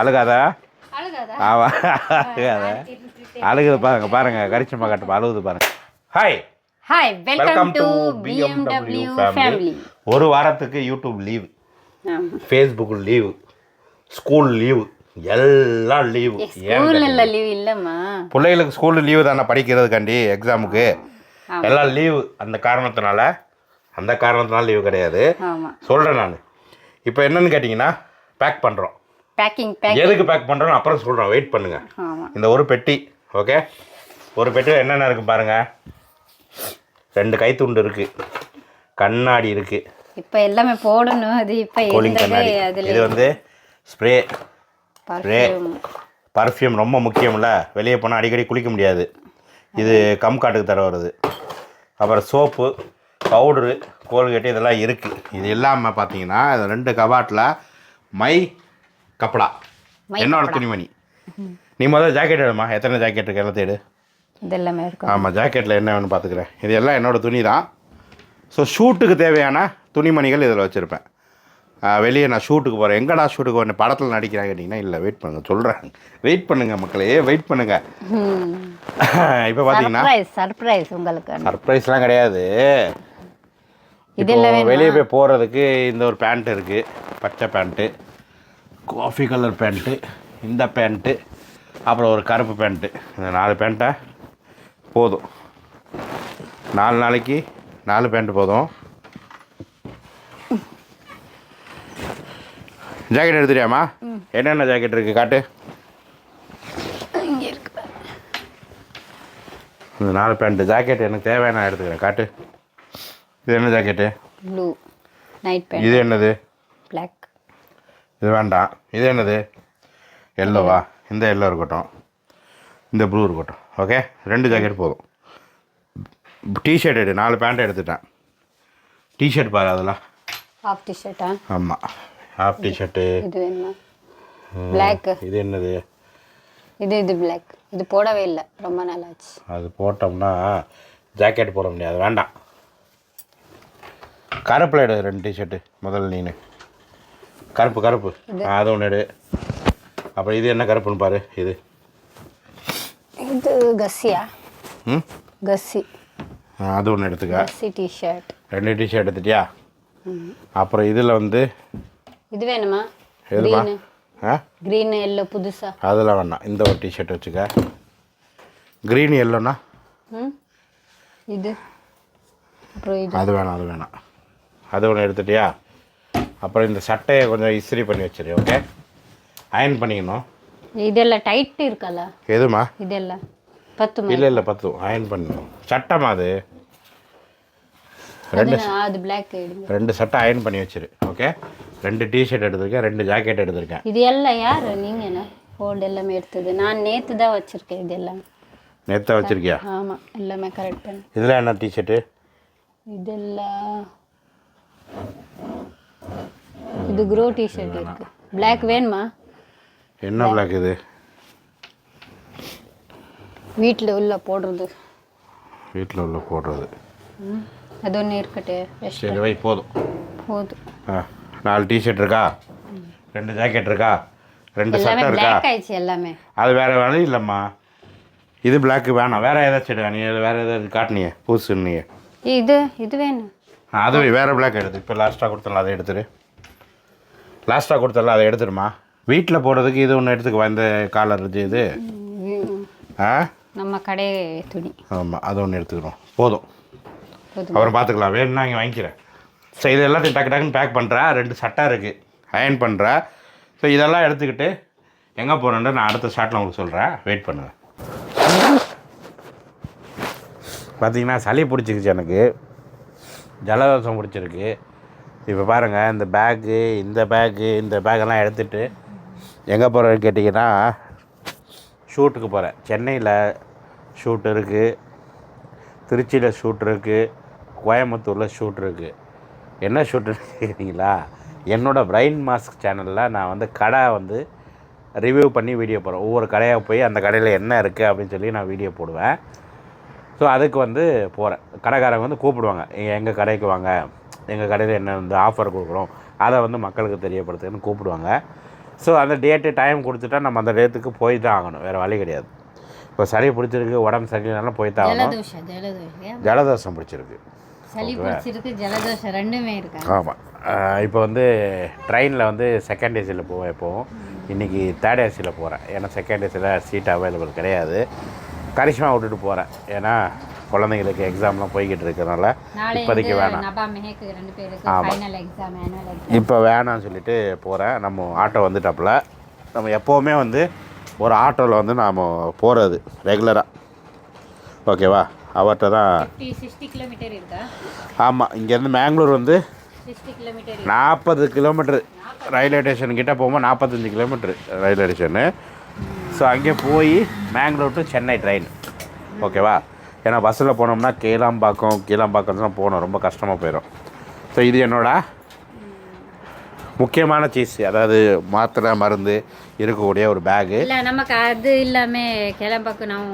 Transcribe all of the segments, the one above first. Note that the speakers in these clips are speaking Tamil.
அழுகாதா? அழுகாதா. ஆமா அழுகாதா. அழுகுது பாருங்க பாருங்க. கரிச்சம்மா கட்டு அழுகுது பாருங்க. Hi hi welcome to BMW family ஒரு வாரத்துக்கு YouTube leave Facebook leave school leave எல்லாம் லீவு ஸ்கூல்ல லீவ் இல்லைம்மா. பிள்ளைகளுக்கு ஸ்கூல் லீவு தானே படிக்கிறதுக்காண்டி எக்ஸாமுக்கு எல்லாம் லீவு அந்த காரணத்தினால அந்த காரணத்தினால லீவு கிடையாது. சொல்கிறேன் நான். இப்போ என்னன்னு கேட்டிங்கன்னா பேக் பண்ணுறோம் பேக்கிங் பேக் எதுக்கு பேக் பண்ணுறோன்னு அப்புறம் சொல்கிறோம் வெயிட் பண்ணுங்கள் இந்த ஒரு பெட்டி ஓகே ஒரு பெட்டியில் என்னென்ன இருக்குது பாருங்கள் ரெண்டு கைத்துண்டு இருக்குது கண்ணாடி இருக்குது இப்போ எல்லாமே போடணும். அது இப்போ கூலிங் கண்ணாடி. இது வந்து ஸ்ப்ரே பர்ஃப்யூம் பர்ஃப்யூம் ரொம்ப முக்கியம்ல. வெளியே போனால் அடிக்கடி குளிக்க முடியாது. இது கம் காட்டுக்கு தர வருது அப்புறம் சோப்பு பவுடரு கோல்கேட்டு இதெல்லாம் இருக்குது இது இல்லாமல் பார்த்தீங்கன்னா ரெண்டு கபாட்டில் மை கப்படா என்னோட துணிமணி. நீ முதல்ல ஜாக்கெட் எடுமா? எத்தனை ஜாக்கெட் இருக்கு? எல்லாம் தேடு. இது எல்லாமே இருக்கும். ஆமாம் ஜாக்கெட்டில் என்ன வேணும் பார்த்துக்கிறேன் இது எல்லாம் என்னோட துணி தான். ஸோ ஷூட்டுக்கு தேவையான துணிமணிகள் இதில் வச்சுருப்பேன். வெளியே நான் ஷூட்டுக்கு போகிறேன் எங்கடா ஷூட்டுக்கு போகிறேன் படத்தில் நடிக்கிறாங்க கேட்டிங்கன்னா இல்லை வெயிட் பண்ணுங்கள் சொல்கிறேன் வெயிட் பண்ணுங்கள் மக்களே வெயிட் பண்ணுங்கள் இப்போ பார்த்தீங்கன்னா சர்ப்ரைஸ் உங்களுக்கு. சர்ப்ரைஸ்லாம் கிடையாது. வெளியே போய் போகிறதுக்கு இந்த ஒரு பேண்ட் இருக்குது பச்சை பேண்ட்டு காஃபி கலர் பேண்ட்டு இந்த பேண்ட்டு அப்புறம் ஒரு கருப்பு பேண்ட்டு இந்த நாலு பேண்ட்டை போதும். நாலு நாளைக்கு நாலு பேண்ட்டு போதும். ஜாக்கெட் எடுத்துட்டியாம்மா? என்னென்ன ஜாக்கெட் இருக்குது காட்டு. இந்த நாலு பேண்ட்டு ஜாக்கெட் எனக்கு தேவையான நான் எடுத்துக்கிறேன். காட்டு. இது என்ன ஜாக்கெட்டு ப்ளூ நைட் பேண்ட் இது என்னது? பிளாக் இது வேண்டாம். இது என்னது? எல்லோவா இந்த எல்லோ இருக்கட்டும். இந்த ப்ளூ இருக்கட்டும். ஓகே ரெண்டு ஜாக்கெட் போதும். டிஷர்ட் எடு. நாலு பேண்ட் எடுத்துட்டேன். டிஷர்ட் பாரு அதெல்லாம். ஹாஃப் டிஷர்ட்டா ஆமாம் ஹாஃப் டிஷர்ட்டு இது வேணுமா பிளாக் இது என்னது? இது இது பிளாக் இது போடவே இல்லை. ரொம்ப நாளாச்சு. அது போட்டோம்னா ஜாக்கெட் போட முடியாது. வேண்டாம். கருப்பில் எடு. ரெண்டு டிஷர்ட்டு முதல்ல நீனு. கருப்பு கருப்பு. அது ஒன்று எடு. அப்புறம் இது என்ன கருப்புன்னு பாரு இது. இது கஸ்ஸியா ம்? ஆ, அது ஒன்று எடுத்துக்க. கஸ்ஸி டிஷர்ட் ரெண்டு டிஷர்ட் எடுத்துட்டியா? அப்புறம் இதில் வந்து இது வேணுமா? எதுமா? ஆ? க்ரீனு எல்லோ புதுசா. அதெல்லாம் வேணாம். இந்த ஒரு டிஷர்ட் வச்சுக்க. க்ரீன் எல்லோனா ம். இது. அப்புறம் இது. அது வேணாம் அது வேணாம். அது ஒன்று எடுத்துட்டியா? அப்புறம் இந்த சட்டையை கொஞ்சம் இஸ்திரி பண்ணி வச்சிரு ஓகே அயன் பண்ணிக்கணும். இதெல்லாம் டைட் இருக்கல எதுமா இதெல்லாம் பத்து இல்லை இல்லை பத்து. அயன் பண்ணணும். சட்டமா அது? ரெண்டு அது பிளாக் ரெண்டு சட்டை அயன் பண்ணி வச்சிரு ஓகே ரெண்டு டிஷர்ட் எடுத்திருக்கேன் ரெண்டு ஜாக்கெட் எடுத்திருக்கேன். இது எல்லாம் யார்? நீங்கள் என்ன? ஃபோல்டு எல்லாமே எடுத்தது. நான் நேற்று தான் வச்சுருக்கேன் இது எல்லாமே. நேற்று வச்சுருக்கியா? ஆமாம் எல்லாமே கரெக்ட் பண்ணி. இதெல்லாம் என்ன டிஷர்ட்டு இதெல்லாம் இது க்ரோ டிஷர்ட் இருக்கு. பிளாக் வேணுமா? என்ன பிளாக் இது? வீட்டில் உள்ள போடுறது. வீட்டில் உள்ள போடுறது. அது ஒன்று இருக்கட்டே சரி வை போதும். போதும். ஆ நாலு டிஷர்ட் இருக்கா? ரெண்டு ஜாக்கெட் இருக்கா? ரெண்டு சட்டை இருக்கா? எல்லாமே. அது வேற வேலை இல்லைம்மா. இது பிளாக் வேணாம். வேறு ஏதாச்சும் நீ வேற ஏதாவது காட்டினியே பூசுனியே இது இது வேணும். ஆ, அது வேறு பிளாக் எடுத்து. இப்போ லாஸ்ட்டாக கொடுத்தல அதை எடுத்துரு. லாஸ்ட்டாக கொடுத்தல அதை எடுத்துருமா? வீட்டில் போடுறதுக்கு இது ஒன்று எடுத்துக்குவா இந்த காலர் இது ம். ஆ? நம்ம கடை துணி. ஆமாம் அது ஒன்று எடுத்துக்கிறோம். போதும். அப்புறம் பார்த்துக்கலாம் வேணும்னா இங்கே வாங்கிக்கிறேன். ஸோ இது எல்லாத்தையும் டக்கு டக்குன்னு பேக் பண்ணுறேன் ரெண்டு சட்டை இருக்குது அயன் பண்ணுறேன் ஸோ இதெல்லாம் எடுத்துக்கிட்டு எங்கே போகிறேன்ட்டு நான் அடுத்த ஷாட்டில் உங்களுக்கு சொல்கிறேன் வெயிட் பண்ணுவேன் பார்த்தீங்கன்னா சளி பிடிச்சிக்கிச்சு எனக்கு. ஜலதோஷம் பிடிச்சிருக்கு. இப்போ பாருங்கள் இந்த பேக்கு இந்த பேக்கு இந்த பேக்கெல்லாம் எடுத்துகிட்டு எங்கே போகிறேன்னு கேட்டிங்கன்னா ஷூட்டுக்கு போகிறேன் சென்னையில் ஷூட் இருக்குது திருச்சியில் ஷூட் இருக்குது கோயம்புத்தூரில் ஷூட் இருக்குது என்ன ஷூட் கேட்குறீங்களா என்னோடய பிரைன் மாஸ்க் சேனலில் நான் வந்து கடை வந்து ரிவ்யூ பண்ணி வீடியோ போடுறேன். ஒவ்வொரு கடையாக போய் அந்த கடையில் என்ன இருக்குது அப்படின்னு சொல்லி நான் வீடியோ போடுவேன். ஸோ அதுக்கு வந்து போகிறேன் கடைக்காரங்க வந்து கூப்பிடுவாங்க. எங்கள் கடைக்கு வாங்க. எங்கள் கடையில் என்ன வந்து ஆஃபர் கொடுக்குறோம். அதை வந்து மக்களுக்கு தெரியப்படுத்துன்னு கூப்பிடுவாங்க. ஸோ அந்த டேட்டு டைம் கொடுத்துட்டா நம்ம அந்த டேட்டுக்கு போய் தான் ஆகணும். வேறு வழி கிடையாது. இப்போ சளி பிடிச்சிருக்கு உடம்பு சரியில்லைனாலும் போய் தான் ஆகணும். ஜலதோஷம் பிடிச்சிருக்கு. சளி பிடிச்சிருக்கு ஜலதோஷம் ரெண்டுமே இருக்கா? ஆமாம் இப்போ வந்து ட்ரெயினில் வந்து செகண்ட் ஏசியில் போவேன் எப்போவும் இன்றைக்கி தேர்ட் ஏசியில் போகிறேன் ஏன்னா செகண்ட் ஏசியில் சீட் அவைலபிள் கிடையாது. கரிஷ்மா விட்டுட்டு போகிறேன் ஏன்னா குழந்தைங்களுக்கு எக்ஸாம்லாம் போய்கிட்டு இருக்கிறதுனால நாளை இப்போதைக்கு வேணாம். நபா மெஹேக்கு ரெண்டு பேருக்கு ஆமா. ஃபைனல் எக்ஸாம் ஆனுவல் எக்ஸாம் இப்போ வேணாம்னு சொல்லிட்டு போகிறேன் நம்ம ஆட்டோ வந்துட்டாப்புல. நம்ம எப்போவுமே வந்து ஒரு ஆட்டோவில் வந்து நாம் போகிறது ரெகுலராக ஓகேவா? அவர்கிட்ட தான் ஆமாம் இங்கேருந்து மேங்களூர் வந்து நாற்பது கிலோமீட்ரு ரயில்வே ஸ்டேஷன் கிட்ட போகும்போது நாற்பத்தஞ்சு கிலோமீட்ரு ரயில்வே ஸ்டேஷனு ஸோ அங்கே போய் மேங்களூர் டு சென்னை ட்ரெயின் ஓகேவா ஏன்னா பஸ்ஸில் போனோம்னா கீழாம்பாக்கம் கீழாம்பாக்கம்லாம் போகணும். ரொம்ப கஷ்டமாக போயிடும் ஸோ இது என்னோட? முக்கியமான சீஸ் அதாவது மாத்திரை மருந்து இருக்கக்கூடிய ஒரு பேகு இல்லை நமக்கு அது இல்லாம கிளம்பாக்கு நான்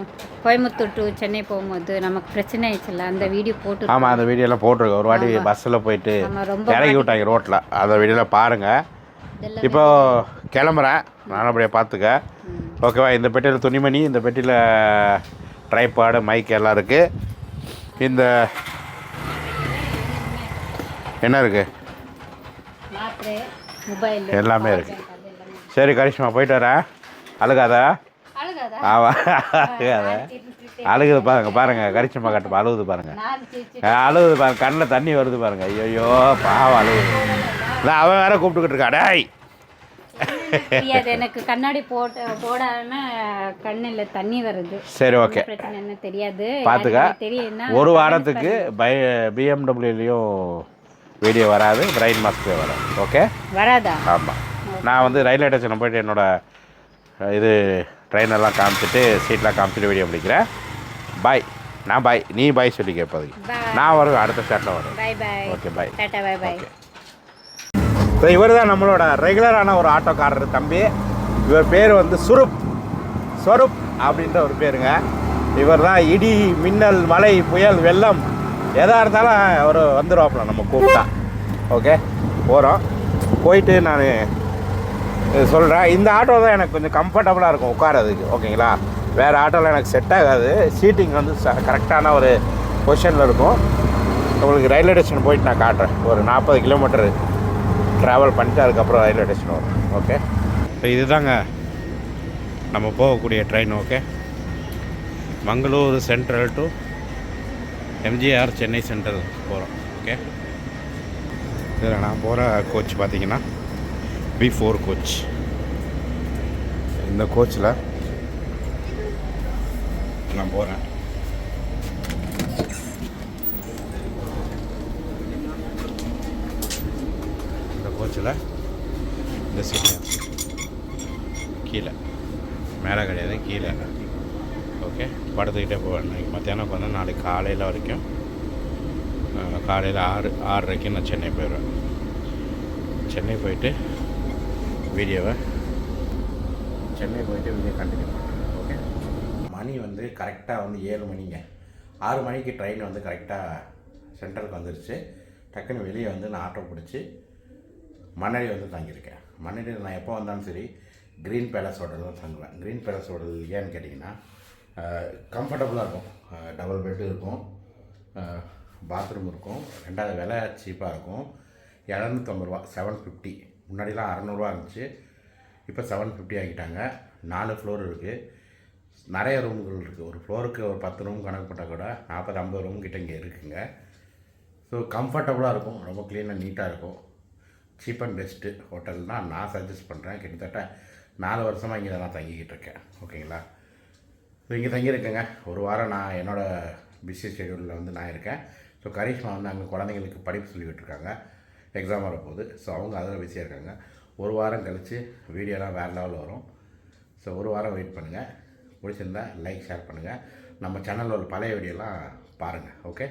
கோயம்புத்தூர் டு சென்னை போகும்போது நமக்கு பிரச்சனை ஆயிடுச்சுல்ல. அந்த வீடியோ போட்டு ஆமாம் அந்த வீடியோலாம் போட்டிருக்கேன் ஒரு வாட்டி பஸ்ஸில் போயிட்டு இறக்கி விட்டாங்க ரோட்டில் அந்த வீடியோலாம் பாருங்கள் இதெல்லாம் இப்போ கிளம்புறேன். நல்லபடியாக பார்த்துக்க. ஓகேவா இந்த பெட்டியில் துணிமணி இந்த பெட்டியில் ட்ரைபாடு மைக் எல்லாம் இருக்குது இந்த என்ன இருக்குது எல்லாமே இருக்குது சரி கரிஷ்மா போயிட்டு வரேன். அழுகாதா? ஆவா அழுகாத? அழுகுது பாருங்க பாருங்க கரிஷ்மா கட்டுப்பா அழுகுது பாருங்க. அழுகுது பாருங்க கண்ணில் தண்ணி வருது பாருங்க. ஐயோ பாவம் அழுகுது. அவன் வேற கூப்பிட்டுக்கிட்டு இருக்கா டேய் தெரியாது எனக்கு கண்ணாடி போட்டு போடாம கண்ணுல தண்ணி வருது. சரி ஓகே. பிரச்சனை என்ன தெரியாது. பார்த்துக்க. தெரியும்னா ஒரு வாரத்துக்கு பை பிஎம்டபிள்யூலையும் வீடியோ வராது பிரைன் மாஸ்க்கே வராது. ஓகே? வராதா? ஆமாம் நான் வந்து ரயில்வே ஸ்டேஷனில் போயிட்டு என்னோட அஹ், இது ட்ரெயின் எல்லாம் காமிச்சிட்டு சீட்லாம் காமிச்சிட்டு வீடியோ முடிக்கிறேன். பாய் நான் பாய் நீ பாய் சொல்லிக்க இப்போதைக்கு. Bye. நான் வருவேன் அடுத்த ஸ்டாட்டில் வருவேன் ஓகே பாய் டாட்டா பை பை ஸோ இவர் தான் நம்மளோட ரெகுலரான ஒரு ஆட்டோக்காரர் தம்பி. இவர் பேர் வந்து சுருப். ஸ்வரூப் அப்படின்ற ஒரு பேருங்க. இவர் தான் இடி மின்னல் மலை புயல் வெள்ளம் எதாக இருந்தாலும் அவர் வந்துடுவாப்பில் நம்ம கூப்பிட்டா. ஓகே போகிறோம் போயிட்டு நான் சொல்கிறேன் இந்த ஆட்டோ தான் எனக்கு கொஞ்சம் கம்ஃபர்டபுளாக இருக்கும் உட்காரதுக்கு ஓகேங்களா வேறு ஆட்டோவில் எனக்கு செட் ஆகாது. சீட்டிங் வந்து கரெக்டான ஒரு பொசிஷனில் இருக்கும். உங்களுக்கு ரயில்வே ஸ்டேஷன் போயிட்டு நான் காட்டுறேன். ஒரு நாற்பது கிலோமீட்டரு ட்ராவல் பண்ணிட்டு அதுக்கப்புறம் ரயில்வே ஸ்டேஷன் வரும். ஓகே இப்போ இதுதாங்க நம்ம போகக்கூடிய train okay Mangalore central to MGR Chennai central போகிறோம் ஓகே இதில் நான் போகிற கோச் பார்த்தீங்கன்னா பி ஃபோர் கோச் இந்த கோச்சில் நான் போகிறேன் இந்த இந்த சீட்டு கீழே. மேலே கிடையாது கீழே. ஓகே படுத்துக்கிட்டே போவேன் நாளைக்கு மத்தியானம் உட்காந்து நாளைக்கு காலையில் வரைக்கும் காலையில் ஆறு ஆறரைக்கு நான் சென்னை போயிடுவேன். சென்னை போயிட்டு வீடியோவை சென்னை போயிட்டு வீடியோ கண்டினியூ பண்ணுறேன் ஓகே மணி வந்து கரெக்டாக வந்து ஏழு மணிங்க. ஆறு மணிக்கு ட்ரெயின் வந்து கரெக்டாக சென்ட்ரலுக்கு வந்துருச்சு. டக்குன்னு வெளியே வந்து நான் ஆட்டோ பிடிச்சி மன்னடி வந்து தங்கியிருக்கேன். மண்ணடியில் நான் எப்போ வந்தாலும் சரி க்ரீன் பேலஸ் ஹோட்டல் தான் தங்குவேன். க்ரீன் பேலஸ் ஹோட்டல் ஏன்னு கேட்டிங்கன்னா கம்ஃபர்டபுளாக இருக்கும். டபுள் பெட்டு இருக்கும். பாத்ரூம் இருக்கும். ரெண்டாவது விலை சீப்பாக இருக்கும். இரநூத்தம்பது ரூபா செவன் ஃபிஃப்டி முன்னாடிலாம் அறநூறுவா இருந்துச்சு. இப்போ செவன் ஃபிஃப்டி ஆகிட்டாங்க நாலு ஃப்ளோர் இருக்குது நிறைய ரூம்கள் இருக்குது ஒரு ஃப்ளோருக்கு ஒரு பத்து ரூம் கணக்கு போட்டால் கூட நாற்பது ஐம்பது ரூம் கிட்ட இங்கே இருக்குங்க. ஸோ கம்ஃபர்டபுளாக இருக்கும். ரொம்ப க்ளீனாக நீட்டாக இருக்கும். சீப் அண்ட் பெஸ்ட்டு ஹோட்டல் தான் நான் சஜஸ்ட் பண்ணுறேன் கிட்டத்தட்ட நாலு வருஷமாக இங்கே தான் நான் தங்கிக்கிட்டு இருக்கேன். ஓகேங்களா? ஸோ இங்கே தங்கியிருக்கேங்க. ஒரு வாரம் நான் என்னோடய பிஸி ஷெடியூலில் வந்து நான் இருக்கேன். ஸோ கரிஷ்மா வந்து அங்கே குழந்தைங்களுக்கு படிப்பு சொல்லிக்கிட்டுருக்காங்க எக்ஸாம் வரப்போகுது. ஸோ அவங்க அதில் பிஸியாக இருக்காங்க. ஒரு வாரம் கழித்து வீடியோலாம் வேறு லெவலில் வரும். ஸோ ஒரு வாரம் வெயிட் பண்ணுங்கள் பிடிச்சிருந்தா லைக் ஷேர் பண்ணுங்கள் நம்ம சேனலில் உள்ள பழைய வீடியோலாம் பாருங்கள் ஓகே